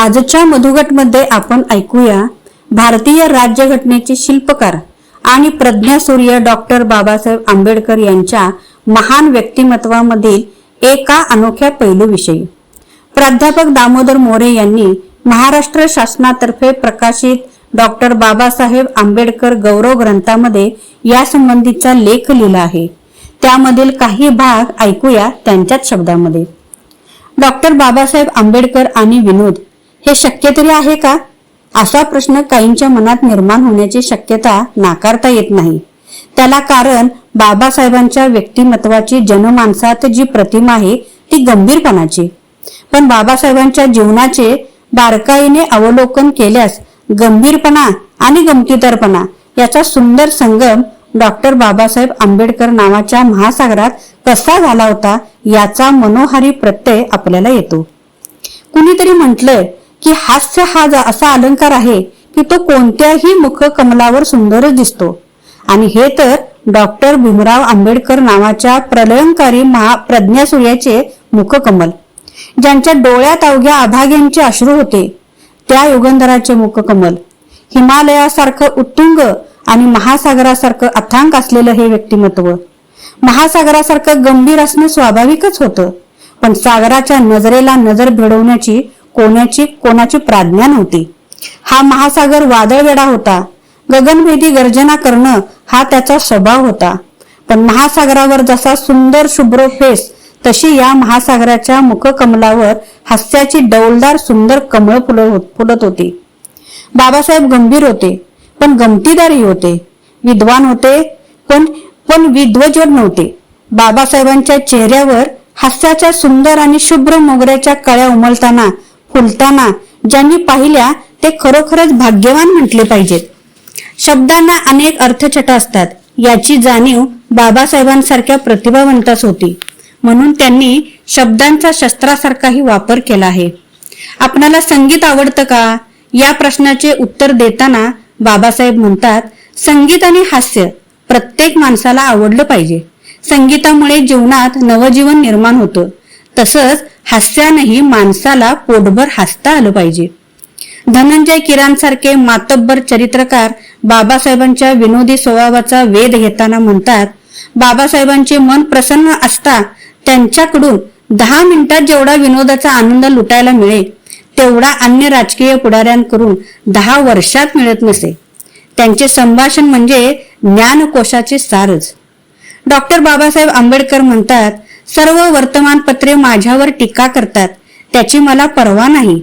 आजच्या मधुगटमध्ये आपण ऐकूया भारतीय राज्यघटनेचे शिल्पकार आणि प्रज्ञासूर्य डॉक्टर बाबासाहेब आंबेडकर यांच्या महान व्यक्तिमत्वामधील एका अनोख्या पैलूविषयी प्राध्यापक दामोदर मोरे यांनी महाराष्ट्र शासनातर्फे प्रकाशित डॉक्टर बाबासाहेब आंबेडकर गौरव ग्रंथामध्ये यासंबंधीचा लेख लिहिला आहे. त्यामधील काही भाग ऐकूया त्यांच्याच शब्दामध्ये. डॉक्टर बाबासाहेब आंबेडकर आणि विनोद हे शक्य तरी आहे का? असा प्रश्न काहींच्या मनात निर्माण होण्याची शक्यता नाकारता येत नाही. त्याला कारण बाबासाहेबांच्या व्यक्तिमत्वाची जनमानसात जी प्रतिमा आहे ती गंभीरपणाची. पण बाबासाहेबांच्या जीवनाचे बारकाईने अवलोकन केल्यास गंभीरपणा आणि गमतीदारपणा याचा सुंदर संगम डॉक्टर बाबासाहेब आंबेडकर नावाच्या महासागरात कसा झाला होता याचा मनोहारी प्रत्यय आपल्याला येतो. कुणीतरी म्हटलंय की हास्य हा जा- असा अलंकार आहे की तो कोणत्याही मुख कमलावर सुंदरच दिसतो. आणि हे तर डॉक्टर भीमराव आंबेडकर नावाच्या प्रलयंकारी महा प्रज्ञासूर्याचे मुखकमल ज्यांच्या डोळ्यात अवघ्या अभाग्यांचे अश्रू होते. त्या युगंधराचे मुखकमल हिमालयासारखं उत्तुंग आणि महासागरासारखं अथांग असलेलं हे व्यक्तिमत्व. महासागरासारखं गंभीर असणं स्वाभाविकच होतं पण सागराच्या नजरेला नजर भिडवण्याची कोणाची कोणाची प्राज्ञा नव्हती. हा महासागर वादळवेडा होता. गगनभेदी गर्जना करणं हा त्याचा स्वभाव होता. पण महासागरावर जसा सुंदर शुभ्र फेस तशी या महासागराच्या मुखकमलावर हास्याची डौलदार सुंदर कमळ फुलत होती बाबासाहेब गंभीर होते पण गमतीदारही होते. विद्वान होते पण पण विध्वजड नव्हते. बाबासाहेबांच्या चेहऱ्यावर हास्याच्या सुंदर आणि शुभ्र मोगऱ्याच्या कळ्या उमलताना फुलताना ज्यांनी पाहिल्या ते खरोखरच भाग्यवान म्हटले पाहिजेत. शब्दांना अनेक अर्थछटा असतात. याची जाणीव बाबासाहेबांसारख्या प्रतिभावंतास होती. म्हणून त्यांनी शब्दांचा शस्त्रासारखाही वापर केला आहे. आपणाला संगीत आवडतं का? या प्रश्नाचे उत्तर देताना बाबासाहेब म्हणतात संगीत आणि हास्य प्रत्येक माणसाला आवडलं पाहिजे. संगीतामुळे जीवनात नवजीवन निर्माण होतं. तसंच हास्यानेही माणसाला पोटभर हसता आलं पाहिजे. धनंजय किरांसारखे मातब्बर चरित्रकार बाबासाहेबांच्या विनोदी स्वभावाचा वेध घेताना म्हणतात बाबासाहेबांचे मन प्रसन्न असता त्यांच्याकडून दहा मिनिटात जेवढा विनोदाचा आनंद लुटायला मिळेल तेवढा अन्य राजकीय पुढाऱ्यांकडून दहा वर्षात मिळत नसे. त्यांचे संभाषण म्हणजे ज्ञानकोशाचे सारच. डॉक्टर बाबासाहेब आंबेडकर म्हणतात सर्व वर्तमानपत्रे माझ्यावर टीका करतात. त्याची मला पर्वा नाही.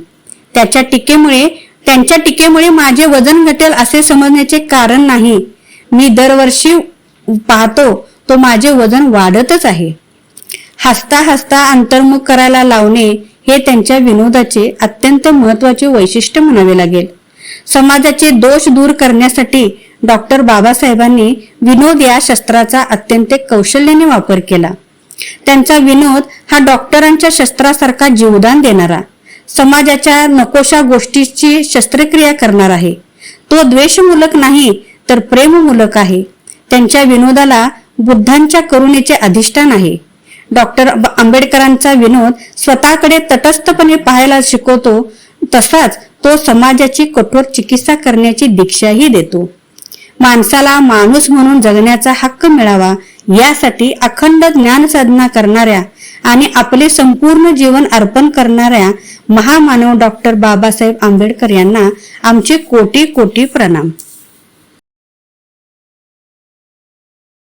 त्याच्या टीकेमुळे त्यांच्या टीकेमुळे माझे वजन घटेल असे समजण्याचे कारण नाही. मी दरवर्षी पाहतो तो माझे वजन वाढतच आहे. हसता हसता अंतर्मुख करायला लावणे हे त्यांच्या विनोदाचे अत्यंत महत्त्वाचे वैशिष्ट्य म्हणावे लागेल. समाजाचे दोष दूर करण्यासाठी डॉक्टर बाबासाहेबांनी विनोद या शस्त्राचा अत्यंत कौशल्याने वापर केला. त्यांचा विनोद हा डॉक्टरांच्या शस्त्रासारखा जीवदान देणारा समाजाच्या नकोशा गोष्टीची शस्त्रक्रिया करणार आहे. तो द्वेषमूलक नाही तर प्रेममूलक आहे. त्यांच्या विनोदाला बुद्धांच्या करुणेचे अधिष्ठान आहे. डॉक्टर आंबेडकरांचा विनोद स्वतःकडे तटस्थपणे पाहायला शिकवतो तसाच तो समाजाची कठोर चिकित्सा करण्याची दीक्षाही देतो. माणसाला माणूस म्हणून जगण्याचा हक्क मिळावा यासाठी अखंड ज्ञान साधना करणाऱ्या आणि आपले संपूर्ण जीवन अर्पण करणाऱ्या महामानव डॉक्टर बाबासाहेब आंबेडकर यांना आमचे कोटी कोटी प्रणाम.